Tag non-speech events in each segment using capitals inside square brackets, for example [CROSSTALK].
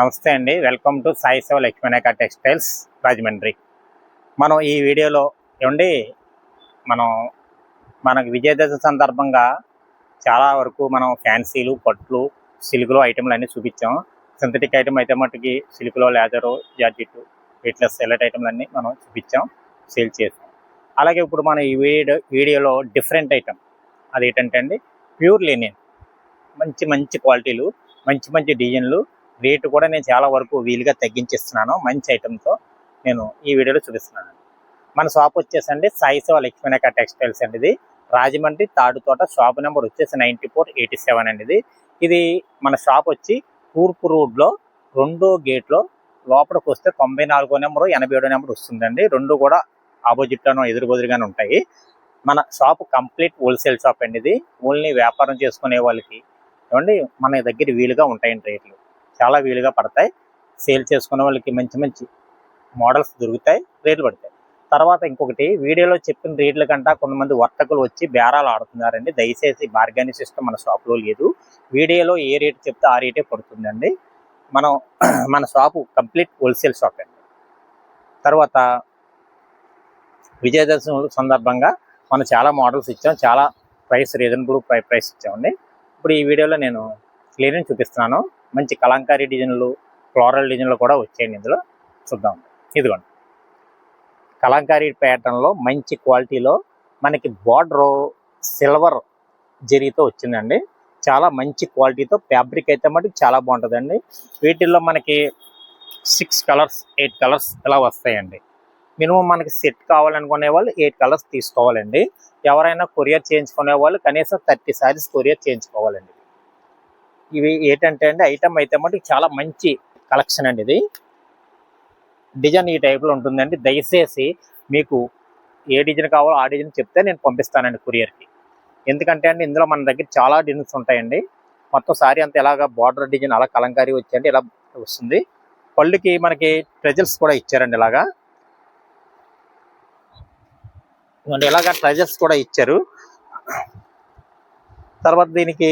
నమస్తే అండి. Welcome to Sai సేవ లక్ష్మీనాయక టెక్స్టైల్స్ రాజమండ్రి. మనం ఈ వీడియోలో ఏమండి మనం మనకు విజయదశ సందర్భంగా చాలా వరకు మనం ఫ్యాన్సీలు పట్లు సిల్క్లో ఐటెంలు అన్నీ చూపించాం. సింథటిక్ ఐటెం అయితే మట్టుకి సిల్క్లో లేదరు జాకెట్ వీటిలో సెలెట్ ఐటెంలన్నీ అన్నీ మనం చూపించాం సేల్ చేసాం. అలాగే ఇప్పుడు మనం ఈ వీడియో వీడియోలో డిఫరెంట్ ఐటెం. అది ఏంటంటే అండి ప్యూర్ లెనిన్. మంచి మంచి క్వాలిటీలు మంచి మంచి డిజైన్లు రేటు కూడా నేను చాలా వరకు వీలుగా తగ్గించిస్తున్నాను. మంచి ఐటెంతో నేను ఈ వీడియోలో చూపిస్తున్నాను. మన షాప్ వచ్చేసండి సాయి సేవ లక్ష్మీనాయక టెక్స్టైల్స్ అండి ఇది. రాజమండ్రి తాడుతోట షాప్ నెంబర్ వచ్చేసి నైంటీ ఫోర్ ఎయిటీ సెవెన్ అండి ఇది. ఇది మన షాప్ వచ్చి తూర్పు రోడ్లో రెండో గేట్లో లోపలికి వస్తే తొంభై నాలుగో నెంబరు ఎనభై ఏడో నెంబర్ వస్తుందండి. రెండు కూడా ఆపోజిట్లోనూ ఎదురుబెదురుగానే ఉంటాయి. మన షాప్ కంప్లీట్ హోల్సేల్ షాప్ అండి ఇది. ఓన్లీ వ్యాపారం చేసుకునే వాళ్ళకి ఏమండి మన దగ్గర వీలుగా ఉంటాయండి రేట్లు. చాలా వీలుగా పడతాయి. సేల్ చేసుకున్న వాళ్ళకి మంచి మంచి మోడల్స్ దొరుకుతాయి రేట్లు పడతాయి. తర్వాత ఇంకొకటి వీడియోలో చెప్పిన రేట్ల కంటే కొంతమంది వర్తకులు వచ్చి బేరాలు ఆడుతున్నారండి. దయచేసి బార్గెనింగ్ సిస్టమ్ మన షాప్లో లేదు. వీడియోలో ఏ రేట్ చెప్తే ఆ రేటే పడుతుందండి. మనం [CLEARS THROAT] మన షాపు కంప్లీట్ హోల్సేల్ షాప్ అండి. తర్వాత విజయదశమి సందర్భంగా మనం చాలా మోడల్స్ ఇచ్చాం. చాలా ప్రైస్ రీజనబుల్ ప్రైస్ ఇచ్చామండి. ఇప్పుడు ఈ వీడియోలో నేను క్లియర్ని చూపిస్తున్నాను. మంచి కలంకారీ డిజైన్లు ఫ్లోరల్ డిజైన్లు కూడా వచ్చాయండి ఇందులో. చూద్దాం. ఇదిగోండి. కలంకారీ ప్యాటర్న్లో మంచి క్వాలిటీలో మనకి బార్డర్ సిల్వర్ జరీతో వచ్చిందండి. చాలా మంచి క్వాలిటీతో ఫ్యాబ్రిక్ అయితే మటుకు చాలా బాగుంటుందండి. వీటిల్లో మనకి సిక్స్ కలర్స్ ఎయిట్ కలర్స్ ఇలా వస్తాయండి. మినిమం మనకి సెట్ కావాలనుకునే వాళ్ళు ఎయిట్ కలర్స్ తీసుకోవాలండి. ఎవరైనా కొరియర్ చేయించుకునే వాళ్ళు కనీసం థర్టీ సారీస్ కొరియర్ చేయించుకోవాలండి. ఇవి ఏంటంటే అండి ఐటమ్ అయితే మటుకు చాలా మంచి కలెక్షన్ అండి ఇది. డిజైన్ ఈ టైప్లో ఉంటుందండి. దయచేసి మీకు ఏ డిజైన్ కావాలో ఆ డిజైన్ చెప్తే నేను పంపిస్తానండి కొరియర్కి ఎందుకంటే అండి ఇందులో మన దగ్గర చాలా డిజైన్స్ ఉంటాయండి. మొత్తం సారీ అంతా ఎలాగా బార్డర్ డిజైన్ అలా కలంకారీ వచ్చేయండి ఇలా వస్తుంది. పళ్ళుకి మనకి ట్రెజల్స్ కూడా ఇచ్చారండి ఇలాగా. ఇదిగోండి ఇలాగా ట్రెజర్స్ కూడా ఇచ్చారు. తర్వాత దీనికి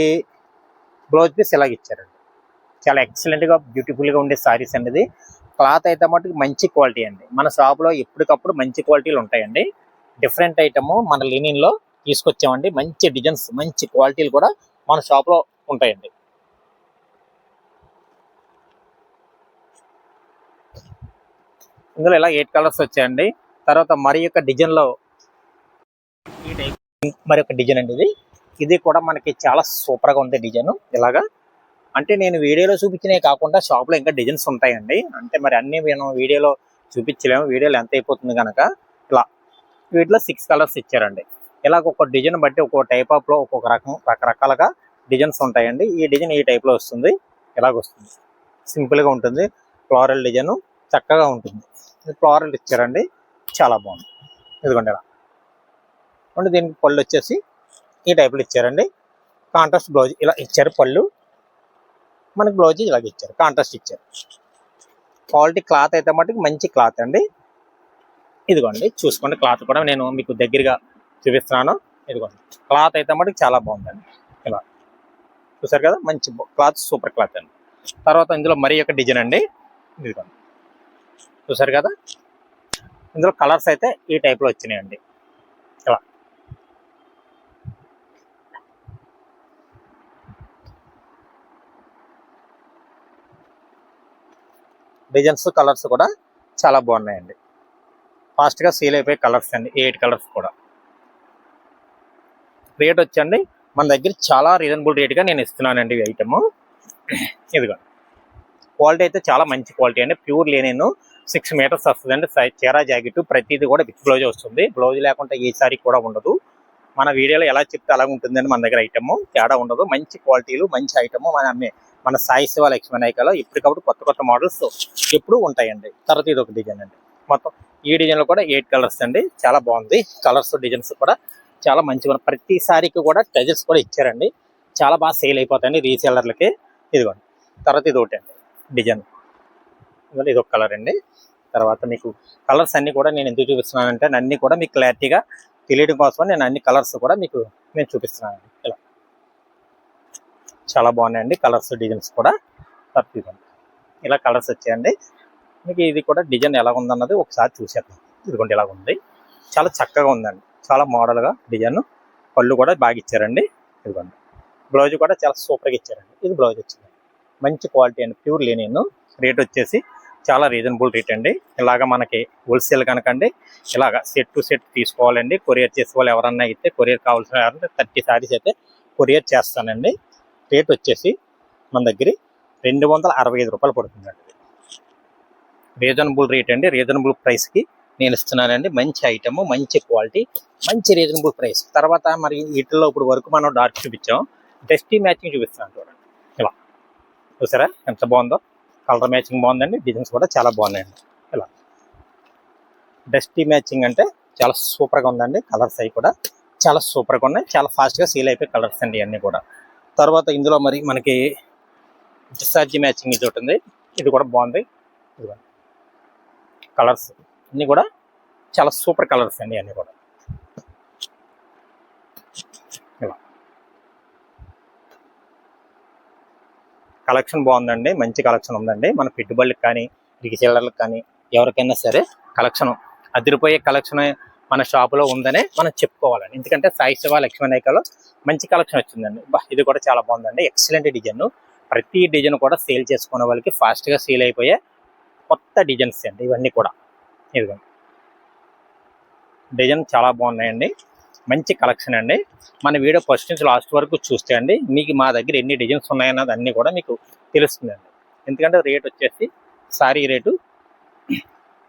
బ్లౌజ్ పీస్ ఇలాగ ఇచ్చారండి. చాలా ఎక్సలెంట్గా బ్యూటిఫుల్గా ఉండే సారీస్ అండి ఇది. క్లాత్ అయితే మటుకు మంచి క్వాలిటీ అండి. మన షాప్లో ఎప్పటికప్పుడు మంచి క్వాలిటీలు ఉంటాయండి. డిఫరెంట్ ఐటమ్ మన లినిన్లో తీసుకొచ్చామండి. మంచి డిజైన్స్ మంచి క్వాలిటీలు కూడా మన షాప్లో ఉంటాయండి. ఇందులో ఇలా ఎయిట్ కలర్స్ వచ్చాయండి. తర్వాత మరి యొక్క డిజైన్లో మరి యొక్క డిజైన్ అండి ఇది. ఇది కూడా మనకి చాలా సూపర్గా ఉంది డిజైన్. ఇలాగా? అంటే నేను వీడియోలో చూపించినవి కాకుండా షాప్లో ఇంకా డిజైన్స్ ఉంటాయండి. అంటే మరి అన్ని నేను వీడియోలో చూపించలేము. వీడియోలో ఎంత అయిపోతుంది కనుక ఇలా. వీటిలో సిక్స్ కలర్స్ ఇచ్చారండి. ఇలాగ ఒక్కొక్క డిజైన్ బట్టి ఒక్కొక్క టైప్ ఆఫ్లో ఒక్కొక్క రకం రకరకాలుగా డిజైన్స్ ఉంటాయండి. ఈ డిజైన్ ఈ టైప్లో వస్తుంది. ఇలాగ వస్తుంది. సింపుల్గా ఉంటుంది. ఫ్లోరల్ డిజైన్ చక్కగా ఉంటుంది. ఫ్లోరల్ ఇచ్చారండి. చాలా బాగుంది. ఇదిగోండి ఇలా. అంటే దీనికి పళ్ళు వచ్చేసి ఈ టైప్లో ఇచ్చారండి. కాంట్రాస్ట్ బ్లౌజ్ ఇలా ఇచ్చారు పళ్ళు. మనకి బ్లౌజ్ ఇలాగ ఇచ్చారు కాంట్రాస్ట్ ఇచ్చారు. క్వాలిటీ క్లాత్ అయితే మటుకు మంచి క్లాత్ అండి. ఇదిగోండి చూసుకోండి క్లాత్ కూడా నేను మీకు దగ్గరగా చూపిస్తున్నాను. ఇదిగోండి క్లాత్ అయితే మటుకు చాలా బాగుందండి. ఇలా చూసారు కదా మంచి క్లాత్ సూపర్ క్లాత్ అండి. తర్వాత ఇందులో మరి ఒక డిజైన్ అండి. ఇదిగోండి చూసారు కదా? ఇందులో కలర్స్ అయితే ఈ టైప్లో వచ్చినాయండి ఇలా డిజైన్స్ కలర్స్ కూడా చాలా బాగున్నాయండి. ఫాస్ట్గా సేల్ అయిపోయే కలర్స్ అండి ఎయిట్ కలర్స్ కూడా. రేట్ వచ్చండి మన దగ్గర చాలా రీజనబుల్ రేట్గా నేను ఇస్తున్నానండి ఈ ఐటమ్ ఇదిగో క్వాలిటీ అయితే చాలా మంచి క్వాలిటీ అండి. ప్యూర్ లేనేను సిక్స్ మీటర్స్ వస్తుందండి. చీరా చీర జాకెట్ ప్రతిదీ కూడా విత్ బ్లౌజ్ వస్తుంది. బ్లౌజ్ లేకుండా ఏ సారీ కూడా ఉండదు. మన వీడియోలో ఎలా చెప్తే అలా ఉంటుందండి మన దగ్గర ఐటమ్ తేడా ఉండదు. మంచి క్వాలిటీలు మంచి ఐటమ్ మన అమ్మే మన సాయి శివ లక్ష్మీ నాయకలో ఇప్పటికప్పుడు కొత్త కొత్త మోడల్స్ ఎప్పుడు ఉంటాయండి. తర్వాత ఇది ఒక డిజైన్ అండి. మొత్తం ఈ డిజైన్లో కూడా ఎయిట్ కలర్స్ అండి. చాలా బాగుంది. కలర్స్ డిజైన్స్ కూడా చాలా మంచిగా ఉన్నాయి. ప్రతి సారీకి కూడా టజల్స్ కూడా ఇచ్చారండి. చాలా బాగా సేల్ అయిపోతాయండి రీసేలర్లకి. ఇదిగోండి. తర్వాత ఇది ఒకటి అండి. డిజైన్. ఇదిగోండి ఇది ఒక కలర్ అండి. తర్వాత మీకు కలర్స్ అన్నీ కూడా నేను ఎందుకు చూపిస్తున్నానంటే అన్నీ కూడా మీకు క్లారిటీగా తెలియడం కోసం నేను అన్ని కలర్స్ కూడా మీకు నేను చూపిస్తున్నాను ఇలా. చాలా బాగున్నాయండి. కలర్స్ డిజైన్స్ కూడా తప్పిదండి ఇలా కలర్స్ వచ్చాయండి. మీకు ఇది కూడా డిజైన్ ఎలా ఉందన్నది ఒకసారి చూసేద్దాం. ఇదిగోండి ఇలా ఉంది. చాలా చక్కగా ఉందండి. చాలా మోడల్గా డిజైన్. పళ్ళు కూడా బాగా ఇచ్చారండి. ఇదిగోండి. బ్లౌజ్ కూడా చాలా సూపర్గా ఇచ్చారండి. ఇది బ్లౌజ్ వచ్చింది. మంచి క్వాలిటీ అండి. ప్యూర్ లేనియన్ రేట్ వచ్చేసి చాలా రీజనబుల్ రేట్ అండి. ఇలాగ మనకి హోల్సేల్ కనుకండి. ఇలాగ సెట్ టు సెట్ తీసుకోవాలండి. కొరియర్ చేసే వాళ్ళు ఎవరన్నా అయితే కొరియర్ కావాల్సిన థర్టీ శారీస్ అయితే కొరియర్ చేస్తానండి. రేట్ వచ్చేసి మన దగ్గర రెండు వందల అరవై ఐదు రూపాయలు పడుతుందండి రీజనబుల్ రేట్ అండి. రీజనబుల్ ప్రైస్కి నేను ఇస్తున్నానండి. మంచి ఐటమ్ మంచి క్వాలిటీ మంచి రీజనబుల్ ప్రైస్ తర్వాత మరి వీటిలో ఇప్పుడు వరకు మనం డార్క్ చూపించాం. డస్టీ మ్యాచింగ్ చూపిస్తున్నాను చూడండి. ఇలా. చూసారా? ఎంత బాగుందో? కలర్ మ్యాచింగ్ బాగుందండి. డిజైన్స్ కూడా చాలా బాగున్నాయండి. ఇలా. డస్టీ మ్యాచింగ్ అంటే చాలా సూపర్గా ఉందండి. కలర్స్ అవి కూడా చాలా సూపర్గా ఉన్నాయి. చాలా ఫాస్ట్గా సీల్ అయిపోయి కలర్స్ అండి ఇవన్నీ కూడా. తర్వాత ఇందులో మరి మనకి డిశ్చార్జీ మ్యాచింగ్ ఇది ఒకటి ఉంది. ఇది కూడా బాగుంది. కలర్స్ అన్నీ కూడా చాలా సూపర్ కలర్స్ అండి అన్నీ కూడా. ఇలా కలెక్షన్ బాగుందండి. మంచి కలెక్షన్ ఉందండి. మన పెట్టుబడులకు కానీ రీసేలర్లకు కానీ ఎవరికైనా సరే కలెక్షన్ అదిరిపోయే కలెక్షన్ మన షాపులో ఉందనే మనం చెప్పుకోవాలండి. ఎందుకంటే సాయి శివ లక్ష్మీ మంచి కలెక్షన్ వచ్చిందండి. బా ఇది కూడా చాలా బాగుందండి. Excellent design. ప్రతి డిజైన్ కూడా సేల్ చేసుకునే వాళ్ళకి ఫాస్ట్గా సేల్ అయిపోయే కొత్త డిజైన్స్ అండి ఇవన్నీ కూడా. ఇదిగోండి. డిజైన్ చాలా బాగున్నాయండి. మంచి కలెక్షన్ అండి. మన వీడియో ఫస్ట్ నుంచి లాస్ట్ వరకు చూస్తే అండి మీకు మా దగ్గర ఎన్ని డిజైన్స్ ఉన్నాయన్నది అన్నీ కూడా మీకు తెలుస్తుందండి. ఎందుకంటే రేట్ వచ్చేసి సారీ రేటు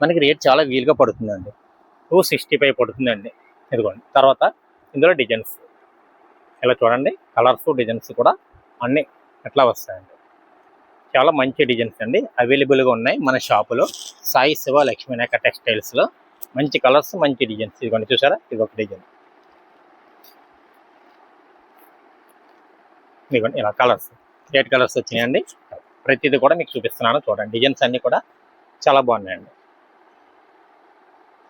మనకి రేట్ చాలా వీలుగా పడుతుందండి. టూ సిక్స్టీ ఫైవ్ పడుతుందండి. ఇదిగోండి. తర్వాత ఇందులో డిజైన్స్. ఇలా చూడండి. కలర్స్ డిజైన్స్ కూడా అన్నీ ఎట్లా వస్తాయండి. చాలా మంచి డిజైన్స్ అండి. అవైలబుల్గా ఉన్నాయి మన షాపులో. సాయి శివ లక్ష్మీనాయక టెక్స్టైల్స్లో. మంచి కలర్స్ మంచి డిజైన్స్. ఇదిగోండి. చూసారా? ఇది ఒక డిజైన్. ఇదిగోండి. ఇలా కలర్స్. ఎయిట్ కలర్స్ వచ్చినాయండి ప్రతిదీ కూడా మీకు చూపిస్తున్నాను. చూడండి. డిజైన్స్ అన్నీ కూడా చాలా బాగున్నాయండి.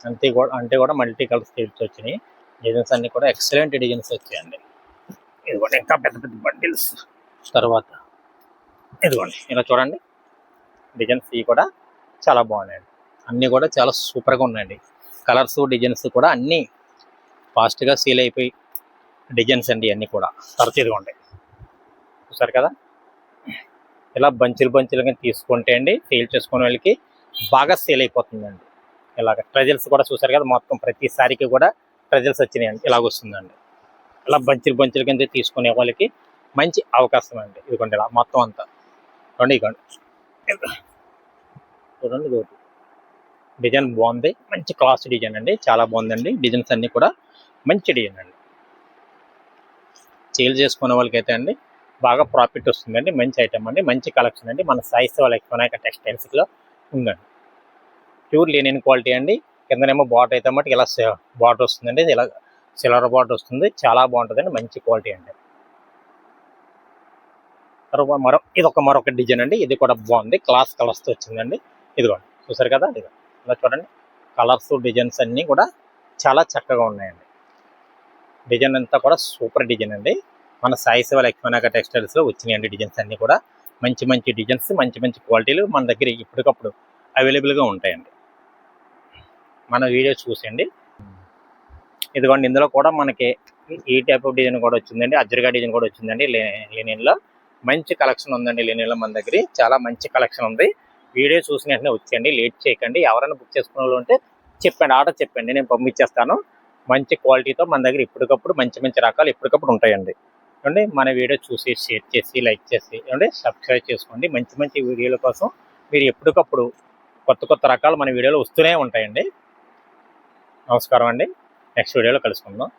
అంతే కూడా అంటే కూడా మల్టీ కలర్ స్టైల్స్ వచ్చినాయి. డిజైన్స్ అన్నీ కూడా ఎక్సలెంట్ డిజైన్స్ వచ్చాయండి. ఇదిగోండి ఇంకా పెద్ద పెద్ద బండిల్స్ తర్వాత ఇదిగోండి ఇలా చూడండి. డిజైన్స్ ఇవి కూడా చాలా బాగున్నాయండి. అన్నీ కూడా చాలా సూపర్గా ఉన్నాయండి. కలర్స్ డిజైన్స్ కూడా అన్నీ ఫాస్ట్గా సేల్ అయిపోయి డిజైన్స్ అండి అన్నీ కూడా. తర్వాత ఇదిగోండి చూసారు కదా? ఇలా బంచులు బంచులుగా తీసుకుంటే అండి సేల్ చేసుకునే వాళ్ళకి బాగా సేల్ అయిపోతుందండి. ఇలాగ ట్రజల్స్ కూడా చూసారు కదా మొత్తం ప్రతిసారికి కూడా ట్రజల్స్ వచ్చినాయండి. ఇలాగ వస్తుందండి. ఇలా బంచులు బంచుల కింద తీసుకునే వాళ్ళకి మంచి అవకాశం అండి ఇదిగోండి ఇలా మొత్తం అంతా. చూడండి ఇదిగోండి. చూడండి ఇది డిజైన్ బాగుంది. మంచి క్లాస్ డిజైన్ అండి. చాలా బాగుందండి. డిజైన్స్ అన్నీ కూడా మంచి డిజైన్ అండి. సేల్ చేసుకునే వాళ్ళకైతే అండి బాగా ప్రాఫిట్ వస్తుందండి. మంచి ఐటమ్ అండి. మంచి కలెక్షన్ అండి. మన సాయిస్ వాళ్ళ వినాయక టెక్స్టైల్స్లో ఉందండి. ప్యూర్ లేనియన్ క్వాలిటీ అండి. కిందనేమో బాట్ అయితే మటుకు ఇలా బాట్ వస్తుందండి. ఇది ఇలా సిల్వర్ బాట్ వస్తుంది. చాలా బాగుంటుందండి. మంచి క్వాలిటీ అండి. తర్వాత మరో ఇది ఒక మరొక డిజైన్ అండి. ఇది కూడా బాగుంది. క్లాస్ కలర్స్తో వచ్చిందండి. ఇదిగోండి. చూసారు కదా? ఇది ఇలా చూడండి. కలర్స్ డిజైన్స్ అన్నీ కూడా చాలా చక్కగా ఉన్నాయండి. డిజైన్ అంతా కూడా సూపర్ డిజైన్ అండి. మన సాయి శివ లక్ష్మీనాగ టెక్స్టైల్స్ వచ్చినాయండి డిజైన్స్ అన్నీ కూడా. మంచి మంచి డిజైన్స్ మంచి మంచి క్వాలిటీలు మన దగ్గర ఇప్పటికప్పుడు అవైలబుల్గా ఉంటాయండి. మన వీడియో చూసండి ఇదిగోండి ఇందులో కూడా మనకి ఈ టైప్ ఆఫ్ డిజైన్ కూడా వచ్చిందండి. అజ్జరిగా డిజైన్ కూడా వచ్చిందండి లెనిన్లో మంచి కలెక్షన్ ఉందండి లెనిన్లో మన దగ్గర. చాలా మంచి కలెక్షన్ ఉంది. వీడియో చూసిన వెంటనే వచ్చేయండి లేట్ చేయకండి. ఎవరైనా బుక్ చేసుకునే వాళ్ళు ఉంటే చెప్పండి ఆర్డర్ చెప్పండి నేను పంపించేస్తాను. మంచి క్వాలిటీతో మన దగ్గర ఇప్పటికప్పుడు మంచి మంచి రకాలు ఎప్పటికప్పుడు ఉంటాయండి. ఏమండి మన వీడియో చూసి షేర్ చేసి లైక్ చేసి ఏమండి సబ్స్క్రైబ్ చేసుకోండి. మంచి మంచి వీడియోల కోసం మీరు ఎప్పటికప్పుడు కొత్త కొత్త రకాలు మన వీడియోలో వస్తూనే ఉంటాయండి. నమస్కారం అండి. నెక్స్ట్ వీడియోలో కలుసుకుందాం.